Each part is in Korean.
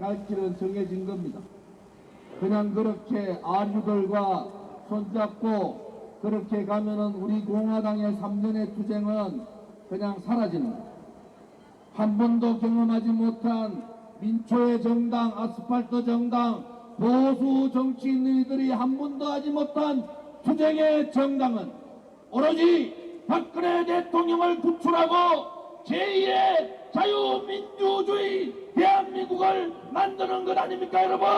갈 길은 정해진 겁니다. 그냥 그렇게 아류들과 손잡고 그렇게 가면은 우리 공화당의 3년의 투쟁은 그냥 거예요. 한 번도 경험하지 못한 민초의 정당, 아스팔트 정당, 보수 정치인들이 한 번도 하지 못한 투쟁의 정당은 오로지 박근혜 대통령을 구출하고 제2의 자유민주주의 대한민국을 만드는 것 아닙니까 여러분?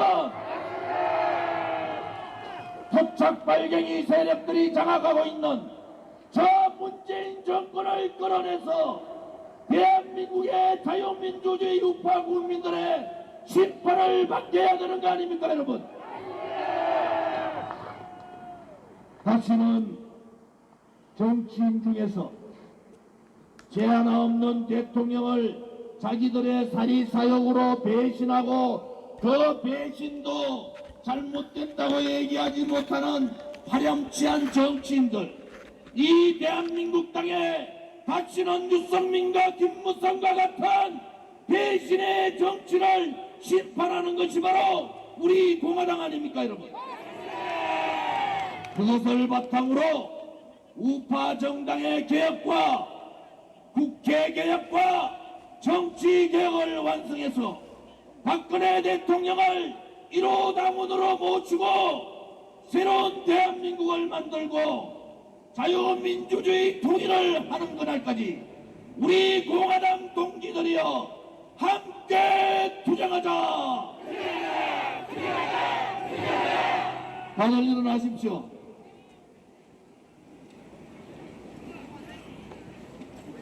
토착 발갱이 세력들이 장악하고 있는 저 문재인 정권을 끌어내서 대한민국의 자유민주주의 우파 국민들의 심판을 받게 해야 되는 거 아닙니까 여러분? 다시는 정치인 중에서 죄 하나 없는 대통령을 자기들의 사리사욕으로 배신하고 그 배신도 잘못됐다고 얘기하지 못하는 파렴치한 정치인들 이 대한민국 땅에 다시는 유승민과 김무성과 같은 배신의 정치를 심판하는 것이 바로 우리 공화당 아닙니까 여러분? 그것을 바탕으로 우파 정당의 개혁과 국회 개혁과 정치 개혁을 완성해서 박근혜 대통령을 1호 당원으로 모시고 새로운 대한민국을 만들고 자유민주주의 통일을 하는 그날까지 우리 공화당 동지들이여 함께 투쟁하자! 다들 일어나십시오.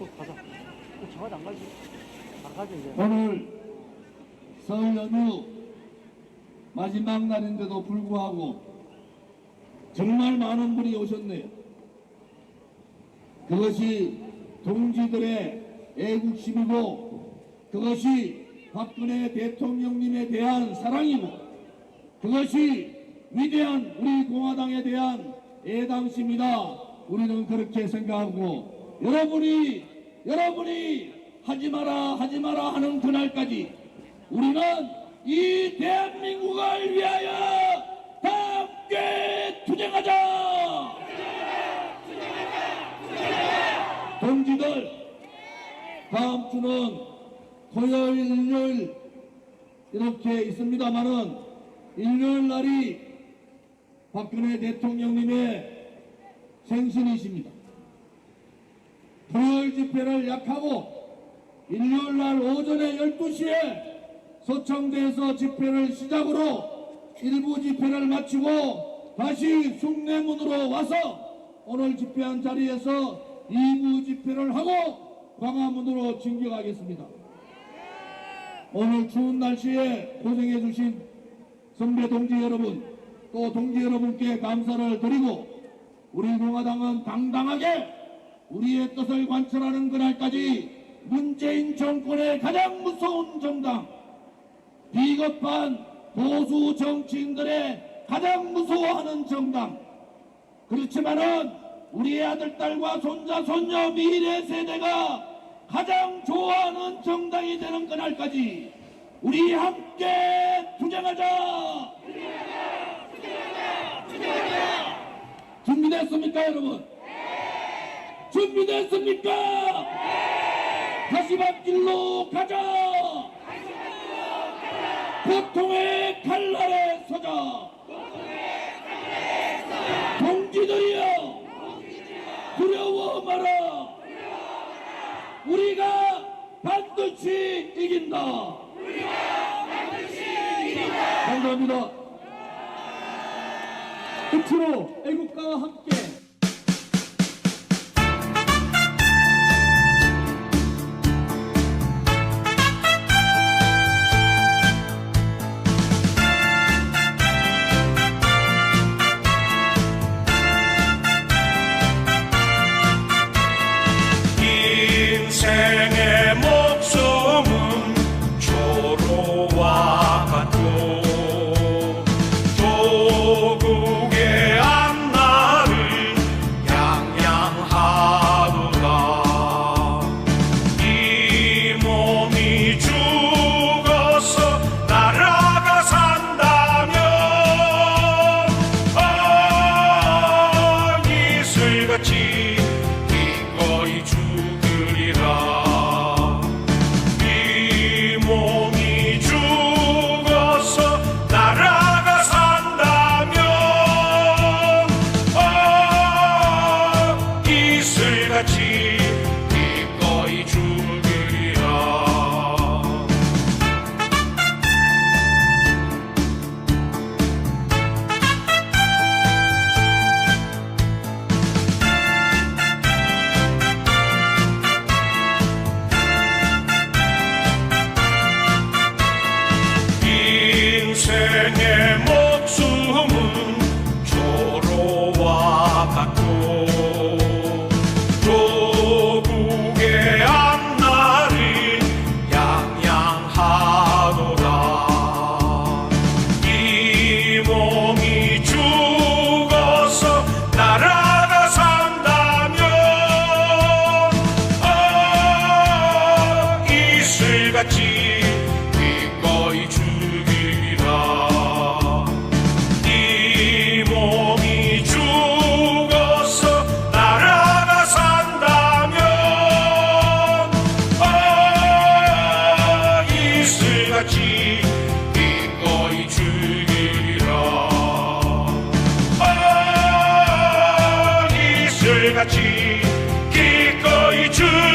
또 가자. 또 저가 안 가지. 안 가지 이제. 오늘 설 연휴 마지막 날인데도 불구하고 정말 많은 분이 오셨네요. 그것이 동지들의 애국심이고 그것이 박근혜 대통령님에 대한 사랑이고 그것이 위대한 우리 공화당에 대한 애당심이다. 우리는 그렇게 생각하고 여러분이 여러분이 하지 마라 하지 마라 하는 그날까지 우리는 이 대한민국을 위하여 다 함께 투쟁하자. 동지들 다음 주는 토요일 일요일 이렇게 있습니다만은 일요일 날이 박근혜 대통령님의 생신이십니다. 토요일 집회를 약하고 일요일 날 오전에 12시에 서청대에서 집회를 시작으로 일부 집회를 마치고 다시 숭례문으로 와서 오늘 집회한 자리에서 2부 집회를 하고 광화문으로 진격하겠습니다. 오늘 추운 날씨에 고생해 주신 선배 동지 여러분 또 동지 여러분께 감사를 드리고 우리 공화당은 당당하게 우리의 뜻을 관철하는 그날까지 문재인 정권의 가장 무서운 정당 비겁한 보수 정치인들의 가장 무서워하는 정당 그렇지만은 우리의 아들 딸과 손자 손녀 미래 세대가 가장 좋아하는 정당이 되는 그날까지 우리 함께 투쟁하자. 준비됐습니까, 여러분? 준비됐습니까? 다시 밭길로 가자. 보통의 칼날에 서자. 동지들이여 두려워 마라. 우리가 반드시 이긴다. 감사합니다. 끝으로 애국가와 함께 인 같이 기꺼이 죽이리라